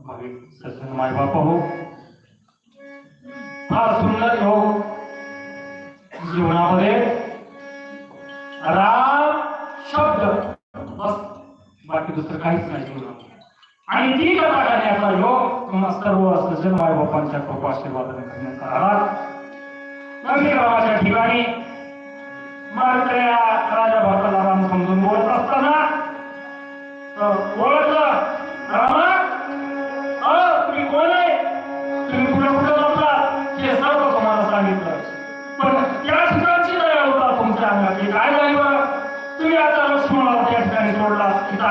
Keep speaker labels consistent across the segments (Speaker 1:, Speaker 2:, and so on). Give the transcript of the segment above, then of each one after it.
Speaker 1: भाविक मायबाप हो फार सुंदर हो जीवनामध्ये राम शब्द. बस बाकी दुसरं काहीच नाही. जीवनामध्ये आणि ती कथा करण्याचा योग तुम्हाला सर्व सज्जन मायबापांच्या कृपा आशीर्वादाने करण्याचा आहात नंदी गावाच्या ठिकाणी मारुतया राजा भरताला राम समजून बोलत असताना ओळखला रामा? अ तुम्ही कोण आहे? तुम्ही कुठे कुठे लपला हे सर्व तुम्हाला सांगितलं. पण त्या ठिकाणची दया होता तुमच्या अंगाची काय झाली बरं? तुम्ही आता लक्ष्मणाला त्या ठिकाणी सोडला. तिथं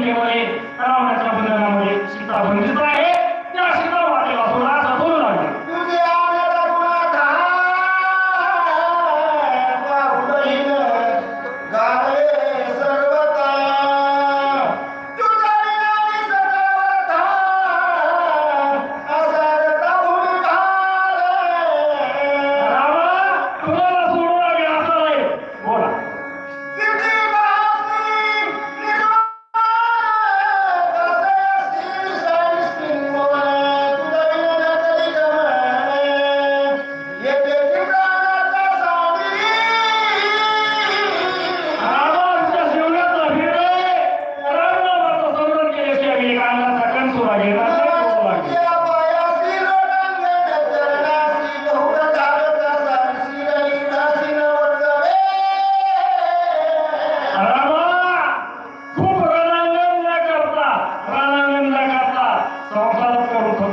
Speaker 1: अशोक वनिकेमध्ये रावणाच्या बंधनामध्ये सीता बंधित आहे.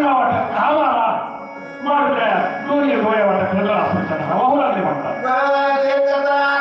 Speaker 1: लागलं अंगा वाटत घाम आला मारू द्या दोन्ही डोळे वाटत नगर असं वाहू लागले म्हणतात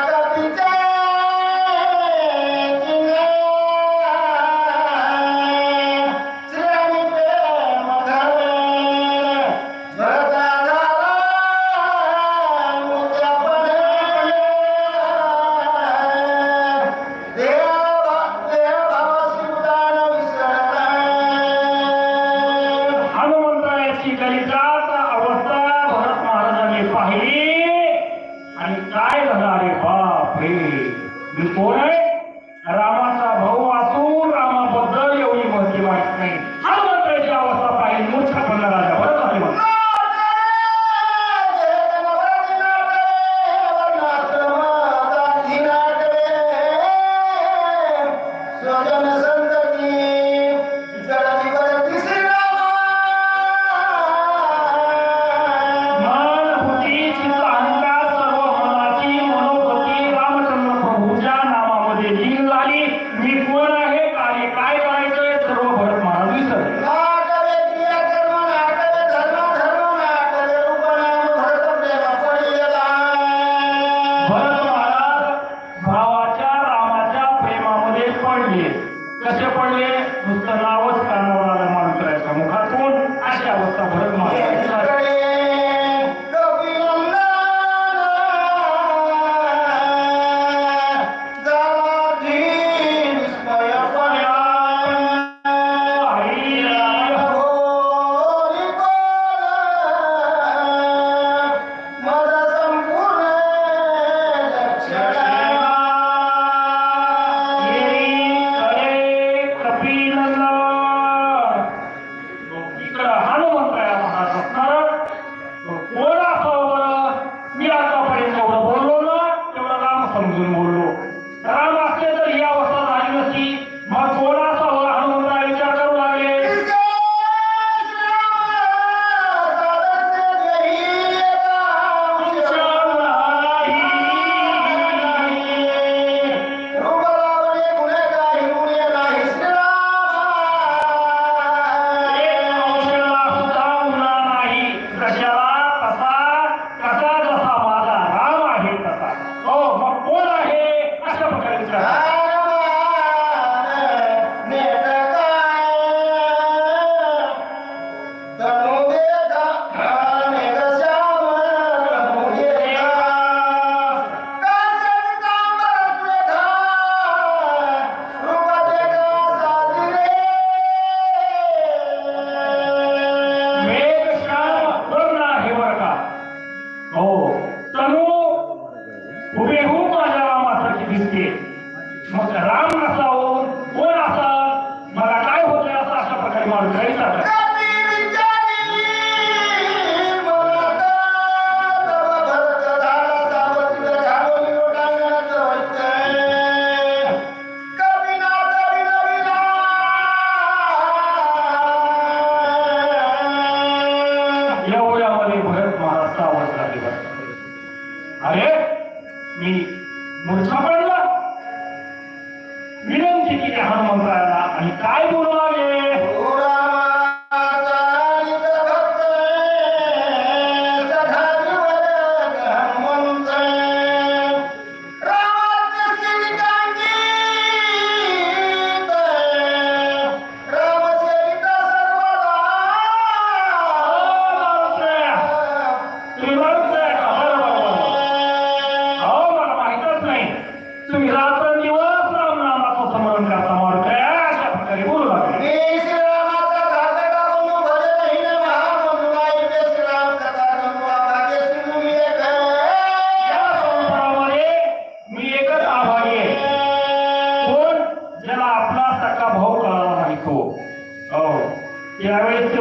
Speaker 1: पडले कसे पडले? नुसतं त्यावेळेस ते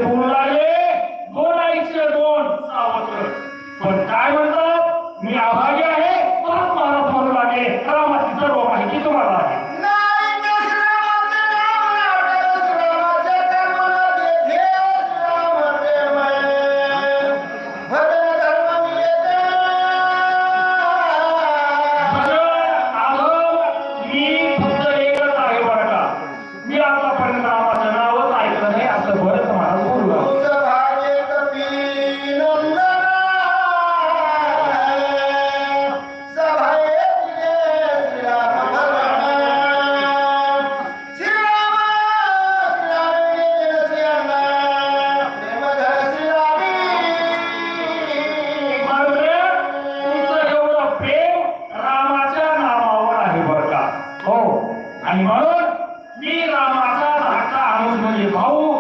Speaker 1: आणि म्हणून मी रामाचा धाकटा आहोत म्हणजे भाऊ.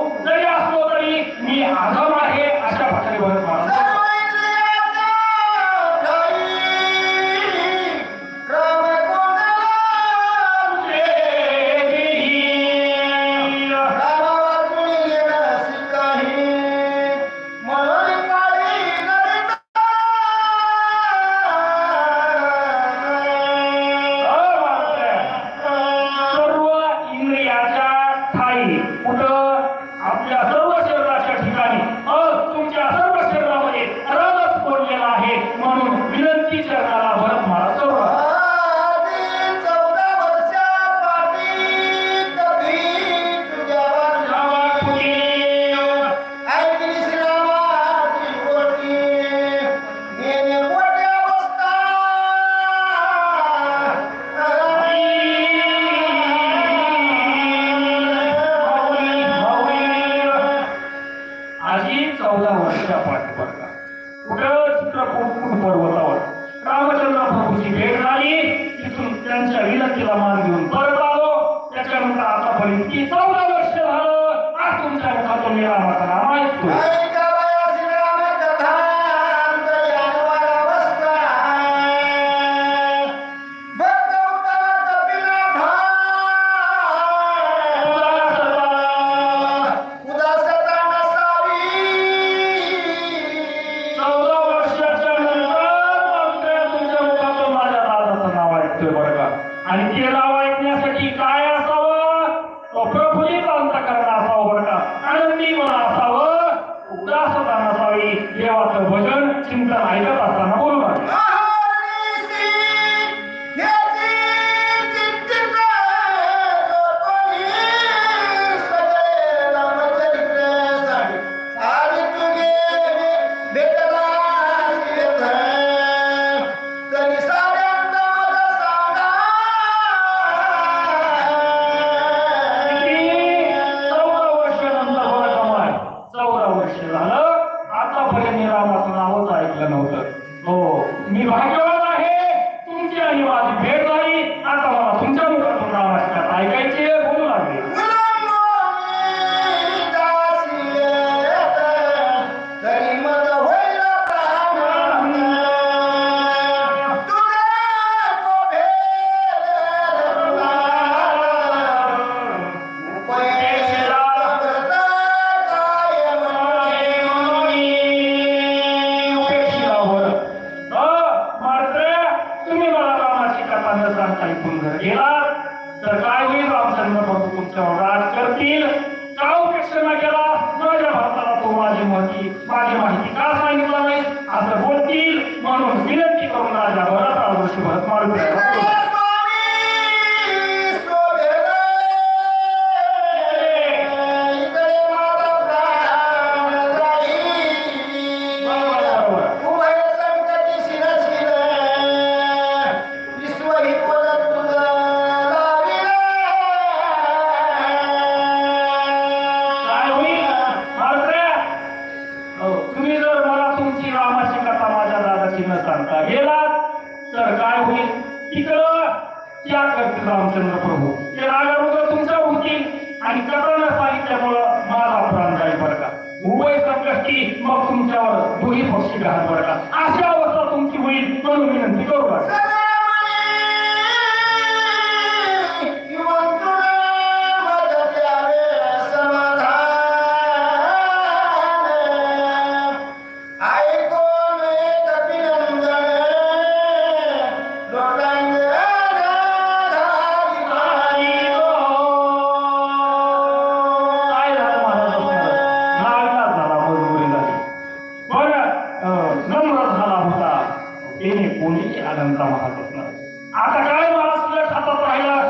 Speaker 1: ऐकून घर गेला तर काय होईल रामचंद्र प्रभू तुमच्यावर राज करतील का उपक्षणा केला. माझ्या भारताला तो माझी माहिती माझी माहिती का सांगितला नाही? असं बोलतील म्हणून विनंती करून राजा भरत ऋषी भरत मारून Pablo. कोणी आनंदा महाराज आता काय मला तुझ्या हातात राहिला?